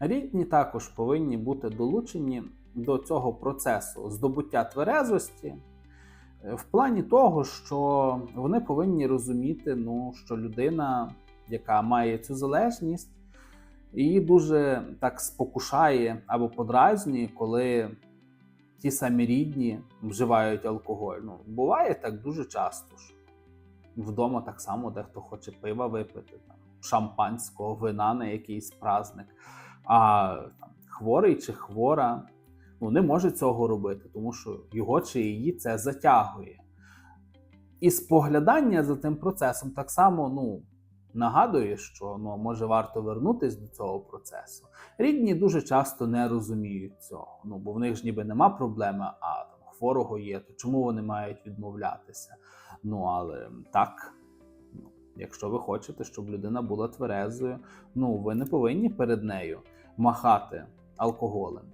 Рідні також повинні бути долучені до цього процесу здобуття тверезості е, в плані того, що вони повинні розуміти, ну, що людина, яка має цю залежність, її дуже так спокушає або подразнює, коли ті самі рідні вживають алкоголь. Ну, буває так дуже часто. Що вдома так само дехто хоче пива випити, там, шампанського, вина на якийсь праздник. А там, хворий чи хвора ну, не може цього робити, тому що його чи її це затягує. І споглядання за тим процесом так само ну, нагадує, що ну, може варто вернутися до цього процесу. Рідні дуже часто не розуміють цього, ну, бо в них ж ніби нема проблеми, а там, хворого є, то чому вони мають відмовлятися? Ну, але так, якщо ви хочете, щоб людина була тверезою, ну ви не повинні перед нею махати алкоголем.